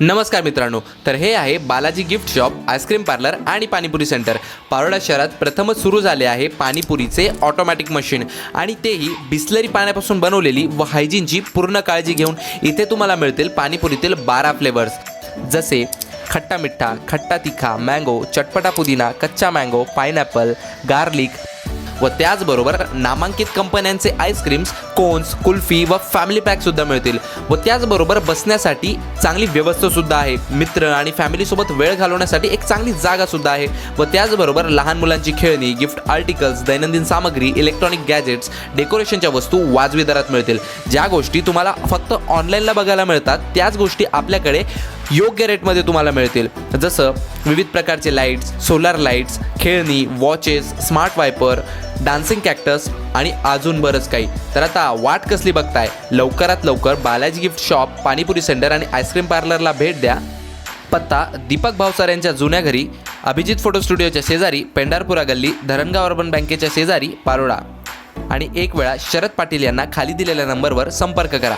नमस्कार मित्रांनो तर हे आहे Balaji gift shop ice cream parlour आणि पाणीपुरी सेंटर. पारोडा शहरात प्रथमच सुरू झाले आहे पाणीपुरीचे ऑटोमॅटिक मशीन आणि तेही बिस्लरी पाण्यापासून बनवलेली व हायजीनची पूर्ण काळजी घेऊन इथे तुम्हाला मिळतील पाणीपुरीतील बारा फ्लेवर्स जसे खट्टा मिठ्ठा खट्टा तिखा मँगो चटपटा पुदिना कच्चा मँगो पायनॅपल गार्लिक व त्याचबरोबर नामांकित कंपन्यांचे आईस्क्रीम्स कोन्स कुल्फी व फॅमिली पॅक सुद्धा मिळतील. व त्याचबरोबर बसण्यासाठी चांगली व्यवस्था सुद्धा आहे. मित्र आणि फॅमिलीसोबत वेळ घालवण्यासाठी एक चांगली जागा सुद्धा आहे. व त्याचबरोबर लहान मुलांची खेळणी गिफ्ट आर्टिकल्स दैनंदिन सामग्री इलेक्ट्रॉनिक गॅजेट्स डेकोरेशनच्या वस्तू वाजवी दरात मिळतील. ज्या गोष्टी तुम्हाला फक्त ऑनलाईनला बघायला मिळतात त्याच गोष्टी आपल्याकडे योग्य रेटमध्ये तुम्हाला मिळतील. जसं विविध प्रकारचे लाईट्स सोलार लाईट्स खेळणी watches smart wiper dancing cactus आणि अजून बरंच काही. तर आता वाट कसली बघताय? लवकरात लवकर Balaji gift shop panipuri centre आणि आईस्क्रीम पार्लरला भेट द्या. पत्ता दीपक भावसार यांच्या जुन्या घरी अभिजित फोटो स्टुडिओच्या शेजारी पेंढारपुरा गल्ली धरणगाव अर्बन बँकेच्या शेजारी पारोळा. आणि एक वेळा शरद पाटील यांना खाली दिलेल्या नंबरवर संपर्क करा.